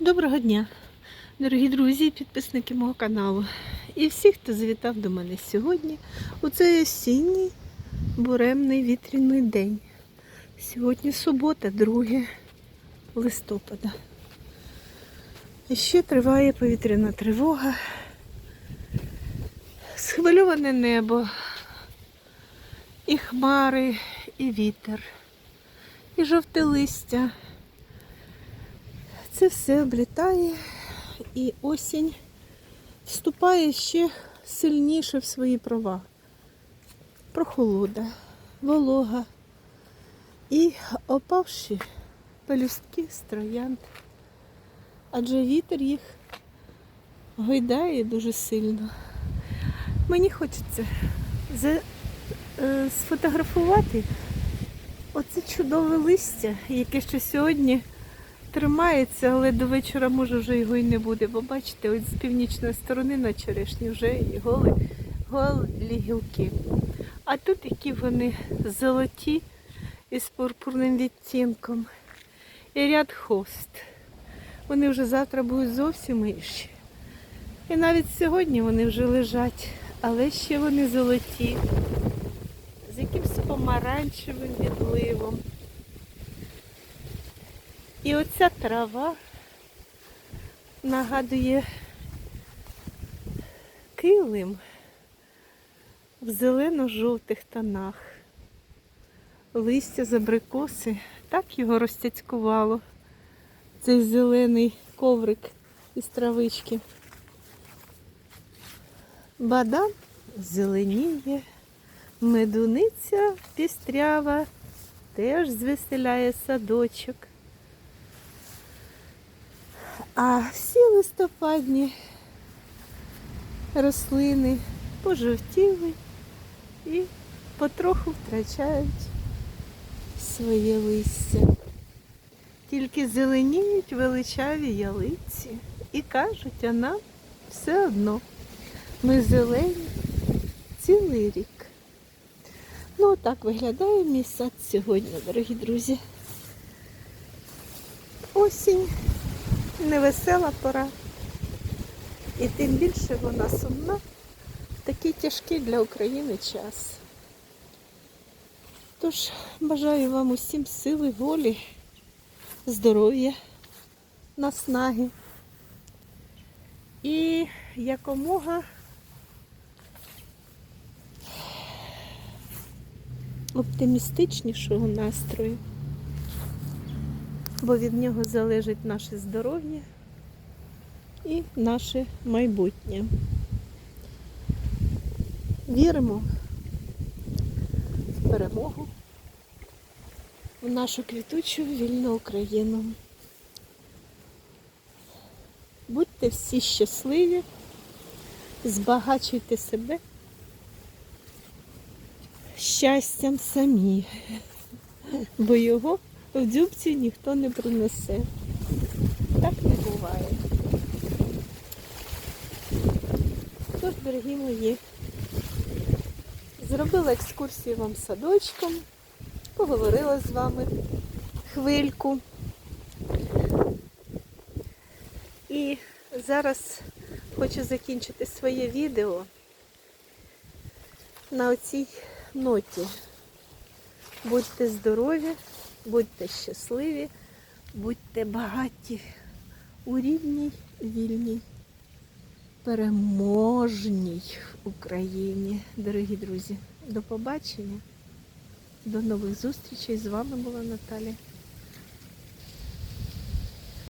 Доброго дня, дорогі друзі підписники мого каналу. І всі, хто завітав до мене сьогодні у цей осінній буремний вітряний день. Сьогодні субота, 2 листопада. І ще триває повітряна тривога. Схвильоване небо, і хмари, і вітер, і жовте листя. Це все облітає і осінь вступає ще сильніше в свої права. Прохолода, волога і опавші пелюстки з. Адже вітер їх гойдає дуже сильно. Мені хочеться за- е, сфотографувати оце чудове листя, яке ще сьогодні тримається, але до вечора може вже його і не буде. Бо бачите, ось з північної сторони на черешні вже і голи, голі гілки. А тут які вони золоті із пурпурним відтінком. І ряд хост. Вони вже завтра будуть зовсім інші. І навіть сьогодні вони вже лежать, але ще вони золоті, з якимось помаранчевим відливом. І оця трава нагадує килим в зелено-жовтих тонах. Листя з абрикоси так його розтяцькувало. Цей зелений коврик із травички. Бадан зеленіє, медуниця пістрява теж звеселяє садочок. А всі листопадні рослини пожовтіли і потроху втрачають своє листя. Тільки зеленіють величаві ялиці і кажуть, а нам все одно. Ми зелені цілий рік. Ну, так виглядає мій сад сьогодні, дорогі друзі. Осінь невесела пора. І тим більше вона сумна такий тяжкий для України час. Тож бажаю вам усім сили, волі, здоров'я, наснаги і якомога оптимістичнішого настрою бо від нього залежить наше здоров'я і наше майбутнє. Віримо в перемогу, в нашу квітучу вільну Україну. Будьте всі щасливі, збагачуйте себе щастям самі, бо його в дзюбці ніхто не принесе. Так не буває. Тож, дорогі мої, зробила екскурсію вам садочком, поговорила з вами хвильку. І зараз хочу закінчити своє відео на оцій ноті. Будьте здорові! Будьте щасливі, будьте багаті у рідній, вільній, переможній Україні. Дорогі друзі, до побачення, до нових зустрічей. З вами була Наталя.